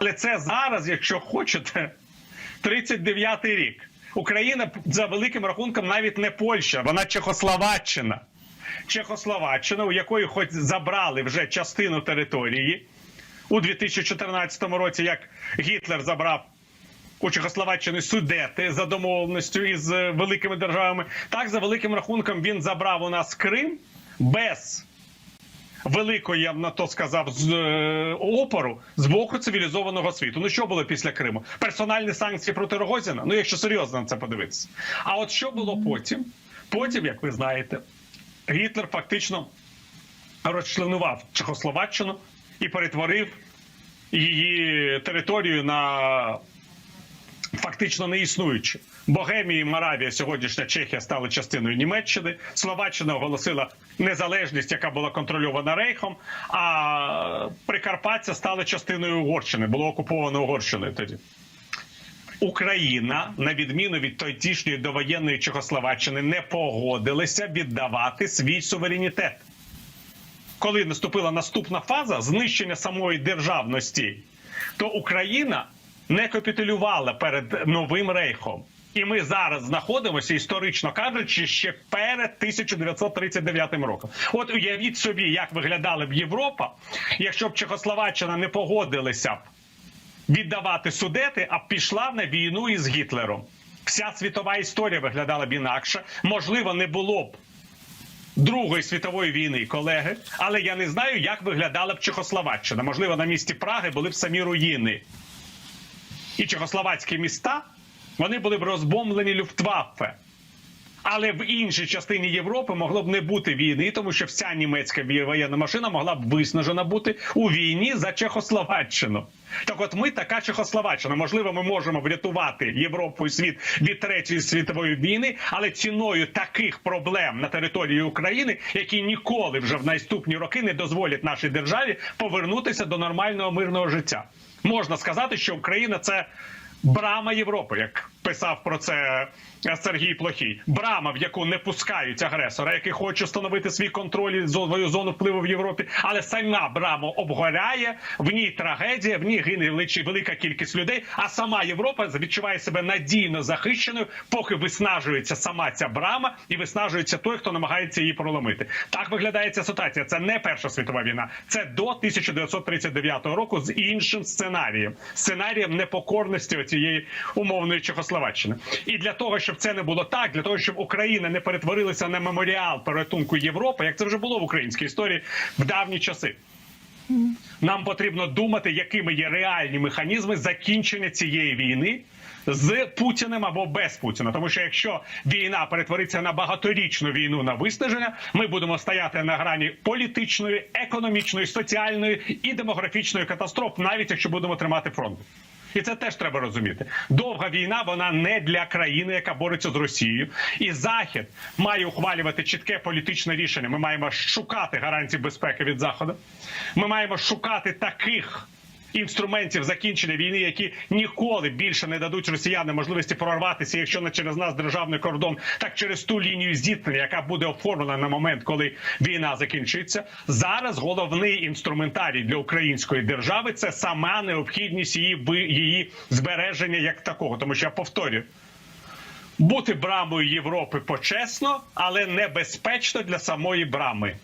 Але це зараз, якщо хочете, 39-й рік. Україна за великим рахунком навіть не Польща, вона Чехословаччина. Чехословаччина, у якої хоч забрали вже частину території у 2014 році, як Гітлер забрав у Чехословаччини Судети за домовленістю із е, великими державами. Так, за великим рахунком, він забрав у нас Крим без великої, я б на то сказав, з е, опору з боку цивілізованого світу. Ну що було після Криму? Персональні санкції проти Рогозіна? Ну, якщо серйозно на це подивитися. А от що було потім? Потім, як ви знаєте, Гітлер фактично розчленував Чехословаччину і перетворив її територію на фактично не існуючи. Богемія і Моравія, сьогоднішня Чехія, стали частиною Німеччини. Словаччина оголосила незалежність, яка була контрольована Рейхом. А Прикарпаття стали частиною Угорщини, було окуповано Угорщиною тоді. Україна, на відміну від тодішньої довоєнної Чехословаччини, не погодилася віддавати свій суверенітет. Коли наступила наступна фаза знищення самої державності, то Україна не капітулювала перед новим рейхом. І ми зараз знаходимося, історично кажучи, ще перед 1939 роком. От уявіть собі, як виглядала б Європа, якщо б Чехословаччина не погодилася б віддавати судети, а пішла на війну із Гітлером. Вся світова історія виглядала б інакше. Можливо, не було б Другої світової війни, колеги, але я не знаю, як виглядала б Чехословаччина. Можливо, на місці Праги були б самі руїни. І чехословацькі міста вони були б розбомблені Люфтваффе. Але в іншій частині Європи могло б не бути війни, тому що вся німецька воєнна машина могла б виснажена бути у війні за Чехословаччину. Так, от ми така Чехословаччина. Можливо, ми можемо врятувати Європу і світ від третьої світової війни, але ціною таких проблем на території України, які ніколи вже в наступні роки не дозволять нашій державі повернутися до нормального мирного життя. Можна сказати, що Україна це брама Європи, як писав про це Сергій Плохій. Брама, в яку не пускають агресора, який хоче встановити свій контроль і свою зону впливу в Європі, але сама брама обгоряє, в ній трагедія, в ній гине велика кількість людей. А сама Європа відчуває себе надійно захищеною, поки виснажується сама ця брама і виснажується той, хто намагається її проломити. Так виглядає ця ситуація. Це не Перша світова війна, це до 1939 року з іншим сценарієм, сценарієм непокорності цієї умовної Чехословаччини. І для того, щоб це не було так, для того, щоб Україна не перетворилася на меморіал порятунку Європи, як це вже було в українській історії в давні часи. Нам потрібно думати, якими є реальні механізми закінчення цієї війни з Путіним або без Путіна. Тому що якщо війна перетвориться на багаторічну війну на виснаження, ми будемо стояти на грані політичної, економічної, соціальної і демографічної катастроф, навіть якщо будемо тримати фронт. І це теж треба розуміти. Довга війна вона не для країни, яка бореться з Росією. І Захід має ухвалювати чітке політичне рішення. Ми маємо шукати гарантії безпеки від заходу. Ми маємо шукати таких. Інструментів закінчення війни, які ніколи більше не дадуть росіянам можливості прорватися, якщо не через нас державний кордон, так через ту лінію зіткнення, яка буде оформлена на момент, коли війна закінчиться. Зараз головний інструментарій для української держави це сама необхідність її її збереження як такого. Тому що я повторюю, бути брамою Європи почесно, але небезпечно для самої брами.